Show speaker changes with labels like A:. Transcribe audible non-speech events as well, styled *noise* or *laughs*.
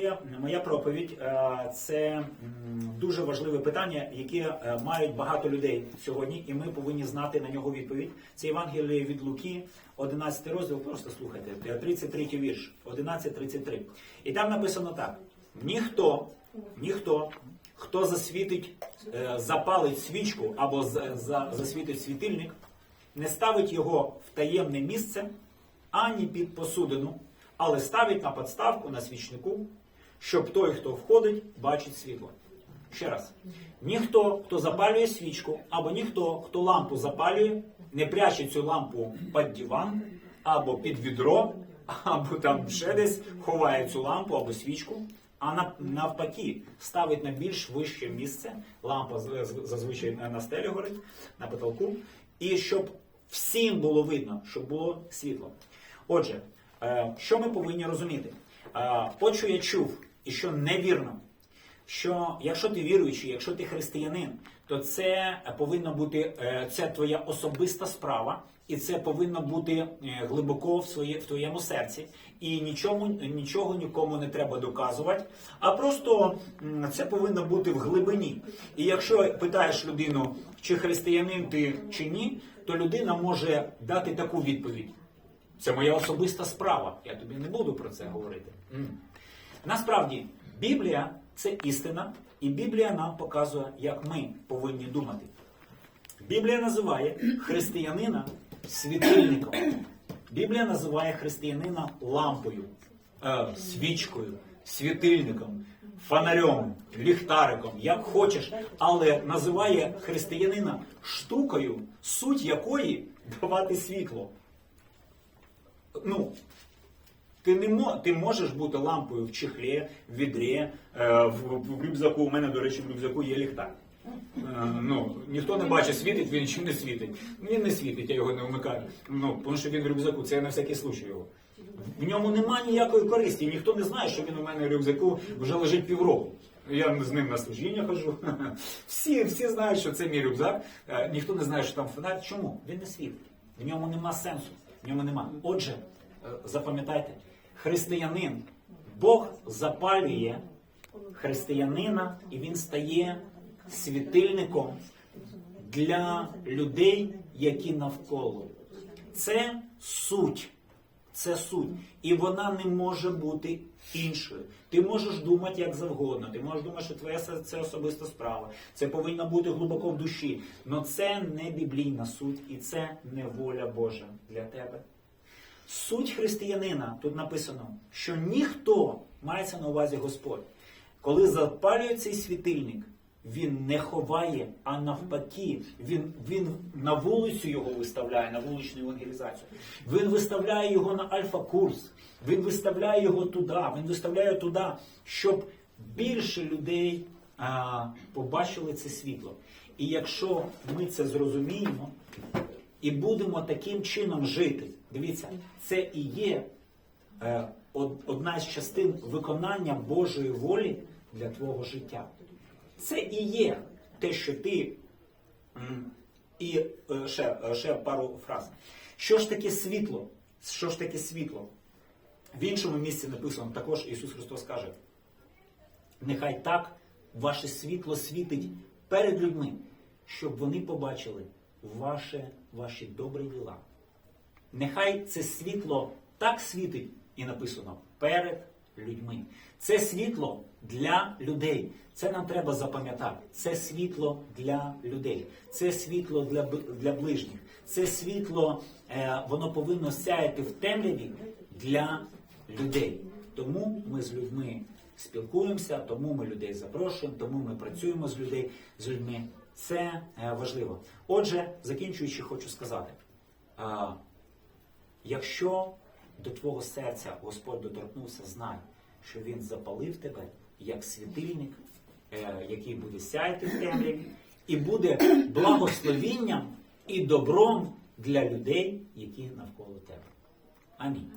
A: моє, моя проповідь е, це дуже важливе питання, яке е, мають багато людей сьогодні, і ми повинні знати на нього відповідь. Це Євангеліє від Луки, 11 розділ. Просто слухайте, е, 33 вірш, 11.33. І там написано так: ніхто, ніхто, хто засвітить, е, запалить свічку або за- за- засвітить світильник, не ставить його в таємне місце ані під посудину, але ставить на подставку на свічнику, щоб той, хто входить, бачить світло. Ще раз. Ніхто, хто запалює свічку, або ніхто, хто лампу запалює, не пряче цю лампу під диван, або під відро, або там ще десь ховає цю лампу або свічку, а навпаки ставить на більш вище місце, лампа зазвичай на стелі горить, на потолку, і щоб всім було видно, щоб було світло. Отже, е, що ми повинні розуміти? Е, От що я чув, що невірно, що якщо ти віруючий, якщо ти християнин, то це повинно бути е, це твоя особиста справа, і це повинно бути е, глибоко в своє в твоєму серці. І нічому нічого нікому не треба доказувати, а просто це повинно бути в глибині. І якщо питаєш людину, чи християнин ти чи ні, то людина може дати таку відповідь. Це моя особиста справа. Я тобі не буду про це говорити. Насправді, Біблія це істина, і Біблія нам показує, як ми повинні думати. Біблія називає християнина світильником. Біблія називає християнина лампою, е, свічкою, світильником, фонарем, ліхтариком, як хочеш, але називає християнина штукою, суть якої давати світло. Ну, ти не мо, ти можеш бути лампою в чехлі, в відрі, е, в, в рюкзаку. У мене, до речі, в рюкзаку є ліхтар. Е, ну, ніхто не бачить, світить він чи не світить. Він не світить, я його не вмикаю. Ну, тому що він в рюкзаку, це я на всякий случай його. В ньому немає ніякої користі, ніхто не знає, що він у мене в рюкзаку вже лежить півроку. Я з ним на служіння хожу. *laughs* Всі, всі знають, що це мій рюкзак. Е, Ніхто не знає, що там фонарь. Чому? Він не світить. В ньому нема сенсу. В ньому нема. Отже, запам'ятайте, християнин, Бог запалює християнина, і він стає світильником для людей, які навколо. Це суть. Це суть. І вона не може бути іншою. Ти можеш думати як завгодно, ти можеш думати, що твоя це особиста справа. Це повинно бути глибоко в душі. Але це не біблійна суть і це не воля Божа для тебе. Суть християнина тут написано, що ніхто мається на увазі Господь. Коли запалює цей світильник, він не ховає, а навпаки, він, він на вулицю його виставляє, на вуличну евангелізацію. Він виставляє його на альфа-курс, він виставляє його туди, він виставляє туди, щоб більше людей а, побачили це світло. І якщо ми це зрозуміємо, і будемо таким чином жити. Дивіться, це і є е, одна з частин виконання Божої волі для твого життя. Це і є те, що ти. І е, ще, е, ще пару фраз. Що ж таке світло? Що ж таке світло? В іншому місці написано також Ісус Христос каже: Нехай так ваше світло світить перед людьми, щоб вони побачили ваше, ваші добрі діла. Нехай це світло так світить, і написано перед людьми. Це світло для людей. Це нам треба запам'ятати. Це світло для людей. Це світло для, для ближніх. Це світло, е, воно повинно сяяти в темряві для людей. Тому ми з людьми спілкуємося, тому ми людей запрошуємо, тому ми працюємо з людей з людьми. Це е, важливо. Отже, закінчуючи, хочу сказати: якщо до твого серця Господь доторкнувся, знай, що Він запалив тебе як світильник, е, який буде сяяти в темряві, і буде благословінням і добром для людей, які навколо тебе. Амінь.